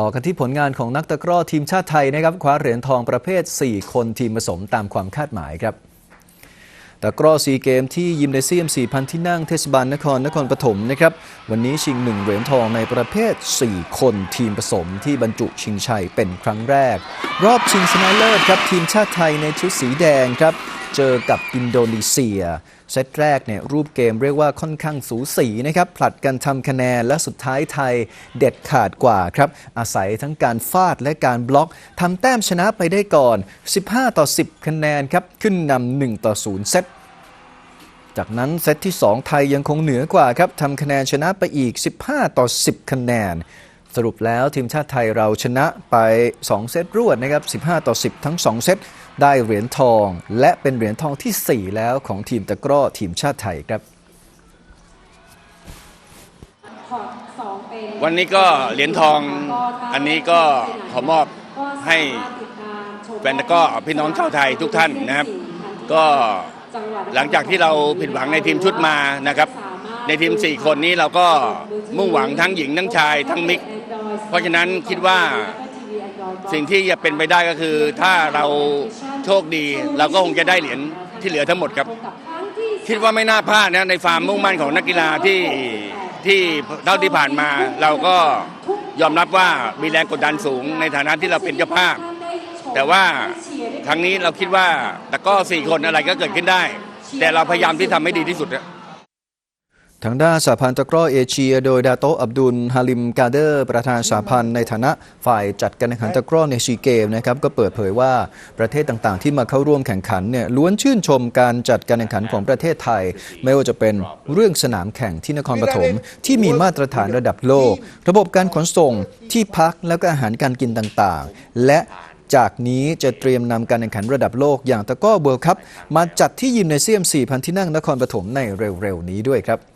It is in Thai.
ต่อกันที่ผลงานของนักตะกร้อทีมชาติไทยนะครับคว้าเหรียญทองประเภท 4 คนทีมผสมตามความคาดหมายครับตะกร้อซีเกมที่ยิมเนเซียม 4,000 ที่นั่งเทศบาลนครนครปฐมนะครับวันนี้ชิง 1 เหรียญทองในประเภท 4 คนทีมผสมที่บรรจุชิงชัยเป็นครั้งแรก รอบชิงชนะเลิศครับทีมชาติไทยในชุดสีแดงครับ เจอกับอินโดนีเซีย เซตแรกเนี่ยรูปเกมเรียกว่าค่อนข้างสูสีนะครับ ผลัดกันทำคะแนนและสุดท้ายไทยเด็ดขาดกว่าครับ อาศัยทั้งการฟาดและการบล็อกทำแต้มชนะไปได้ก่อน 15 ต่อ 10 คะแนนครับ ขึ้นนำ1ต่อ 0 เซตจากนั้นเซตที่ 2 ไทยยังคงเหนือกว่าครับทำคะแนนชนะไปอีก 15 ต่อ 10 คะแนน สรุปแล้วทีมชาติไทยเราชนะไป 2 เซตรวดนะครับ 15 ต่อ 10 ทั้ง 2 เซต ได้เหรียญทอง และเป็นเหรียญทองที่ 4 แล้วของทีมตะกร้อทีมชาติไทยครับ วันนี้ก็เหรียญทองอันนี้ก็ขอมอบให้แฟนตะกร้อพี่น้องชาวไทยทุกท่านนะครับ ก็หลังจากที่เราผิดหวังในทีมชุดมานะครับในทีม 4 คนนี้เราก็มุ่งหวังทั้งหญิงทั้งชายทั้งมิก เพราะฉะนั้นคิดว่าสิ่งที่จะเป็นไปได้ก็คือ ถ้าเราโชคดีเราก็คงจะได้เหรียญที่เหลือทั้งหมดครับ คิดว่าไม่น่าพลาดนะในความมุ่งมั่นของนักกีฬาที่ที่เท่าที่ผ่านมา เราก็ยอมรับว่ามีแรงกดดันสูงในฐานะที่เราเป็นเจ้าภาพ แต่ว่าครั้งนี้เราคิดว่าแต่ก็สี่คนอะไรก็เกิดขึ้นได้ แต่เราพยายามที่ทำให้ดีที่สุดนะ ทางด้านสหพันธ์ตะกร้อเอเชีย โดยดาโตอับดุลฮาลิมกาเดอร์ ประธานสหพันธ์ในฐานะฝ่ายจัดการแข่งขันตะกร้อในซีเกมนะครับก็เปิดเผยว่าประเทศต่างๆ ที่มาเข้าร่วมแข่งขันเนี่ยล้วนชื่นชมการจัดการแข่งขันของประเทศไทย ไม่ว่าจะเป็นเรื่องสนามแข่งที่นครปฐมที่มีมาตรฐานระดับโลก ระบบการขนส่งที่พักแล้วก็อาหารการกินต่างๆ และจากนี้จะเตรียมนำการแข่งขันระดับโลกอย่างตะกร้อเวิลด์คัพมาจัดที่ยิมเนเซียม 4,000 ที่นั่งนครปฐมในเร็วๆนี้ด้วยครับ